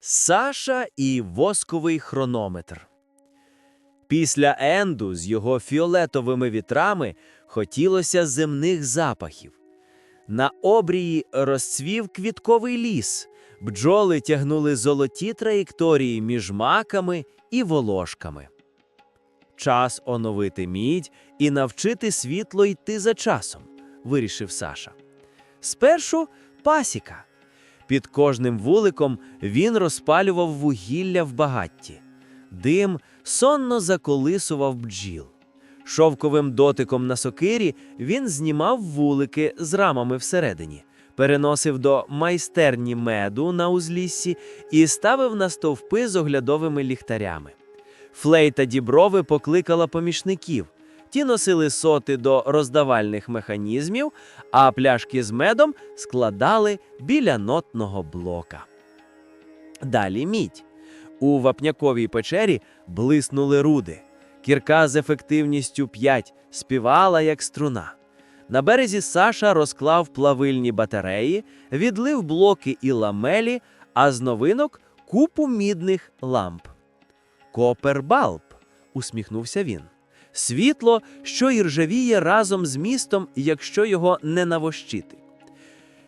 Саша і восковий хронометр. Після Енду з його фіолетовими вітрами хотілося земних запахів. На обрії розцвів квітковий ліс, бджоли тягнули золоті траєкторії між маками і волошками. Час оновити мідь і навчити світло йти за часом, вирішив Саша. Спершу пасіка. Під кожним вуликом він розпалював вугілля в багатті. Дим сонно заколисував бджіл. Шовковим дотиком на сокирі він знімав вулики з рамами всередині, переносив до майстерні меду на узліссі і ставив на стовпи з оглядовими ліхтарями. Флейта діброви покликала помічників. Ті носили соти до роздавальних механізмів, а пляшки з медом складали біля нотного блока. Далі мідь. У вапняковій печері блиснули руди. Кірка з ефективністю 5 співала, як струна. На березі Саша розклав плавильні батареї, відлив блоки і ламелі, а з новинок купу мідних ламп. Копербалб, усміхнувся він. Світло, що іржавіє разом з містом, якщо його не навощити.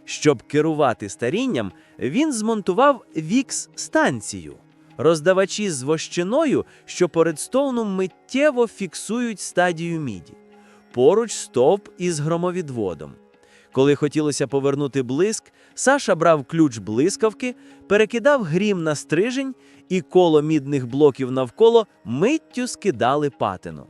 Щоб керувати старінням, він змонтував вікс-станцію. Роздавачі з вощиною, що по редстоуну миттєво фіксують стадію міді. Поруч стовп із громовідводом. Коли хотілося повернути блиск, Саша брав ключ блискавки, перекидав грім на стрижень, і коло мідних блоків навколо миттю скидали патину.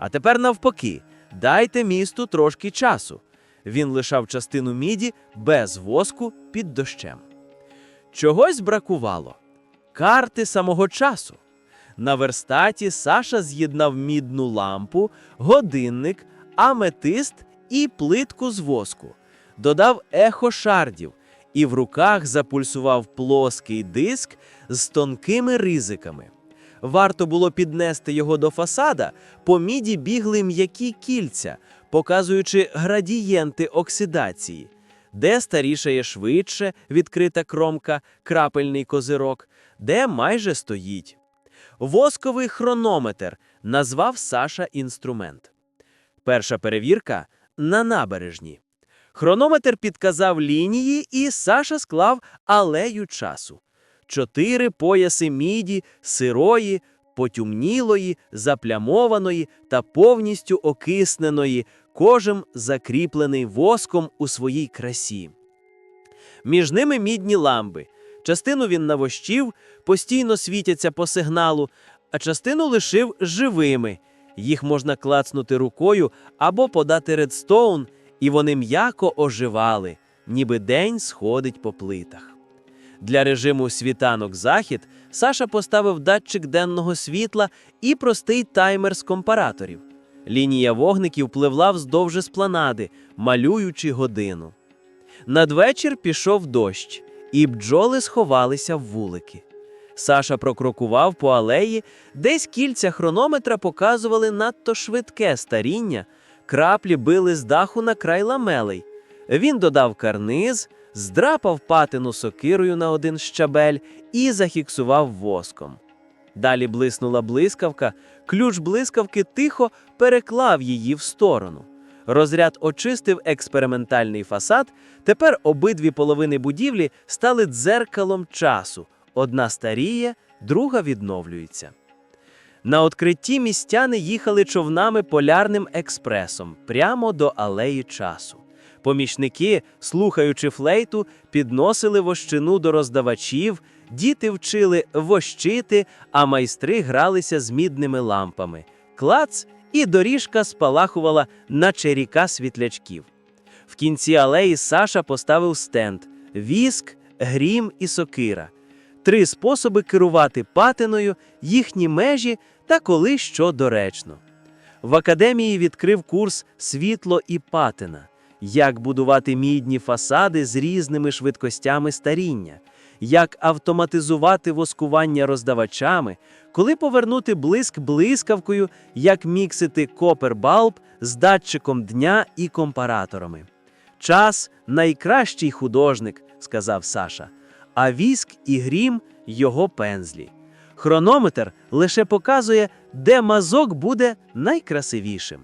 А тепер навпаки, дайте місту трошки часу. Він лишав частину міді без воску під дощем. Чогось бракувало карти самого часу. На верстаті Саша з'єднав мідну лампу, годинник, аметист і плитку з воску, додав ехо шардів і в руках запульсував плоский диск з тонкими ризиками. Варто було піднести його до фасада, по міді бігли м'які кільця, показуючи градієнти оксидації, де старішає швидше відкрита кромка, крапельний козирок, де майже стоїть. Восковий хронометр назвав Саша інструмент. Перша перевірка на набережні. Хронометр підказав лінії, і Саша склав алею часу. Чотири пояси міді, сирої, потюмнілої, заплямованої та повністю окисненої, кожен закріплений воском у своїй красі. Між ними мідні ламби. Частину він навощів, постійно світяться по сигналу, а частину лишив живими. Їх можна клацнути рукою або подати редстоун, і вони м'яко оживали, ніби день сходить по плитах. Для режиму світанок-захід Саша поставив датчик денного світла і простий таймер з компараторів. Лінія вогників пливла вздовж еспланади, малюючи годину. Надвечір пішов дощ, і бджоли сховалися в вулики. Саша прокрокував по алеї, десь кільця хронометра показували надто швидке старіння, краплі били з даху на край ламелей. Він додав карниз, здрапав патину сокирою на один щабель і зафіксував воском. Далі блиснула блискавка, ключ блискавки тихо переклав її в сторону. Розряд очистив експериментальний фасад. Тепер обидві половини будівлі стали дзеркалом часу. Одна старіє, друга відновлюється. На відкритті містяни їхали човнами полярним експресом прямо до алеї часу. Помічники, слухаючи флейту, підносили вощину до роздавачів, діти вчили вощити, а майстри гралися з мідними лампами. Клац і доріжка спалахувала, наче ріка світлячків. В кінці алеї Саша поставив стенд: віск, грім і сокира. Три способи керувати патиною, їхні межі та коли що доречно. В академії відкрив курс Світло і патина, як будувати мідні фасади з різними швидкостями старіння, як автоматизувати воскування роздавачами, коли повернути блиск блискавкою, як міксити копербалб з датчиком дня і компараторами. Час найкращий художник, сказав Саша. а віск і грім його пензлі. Хронометр лише показує, де мазок буде найкрасивішим.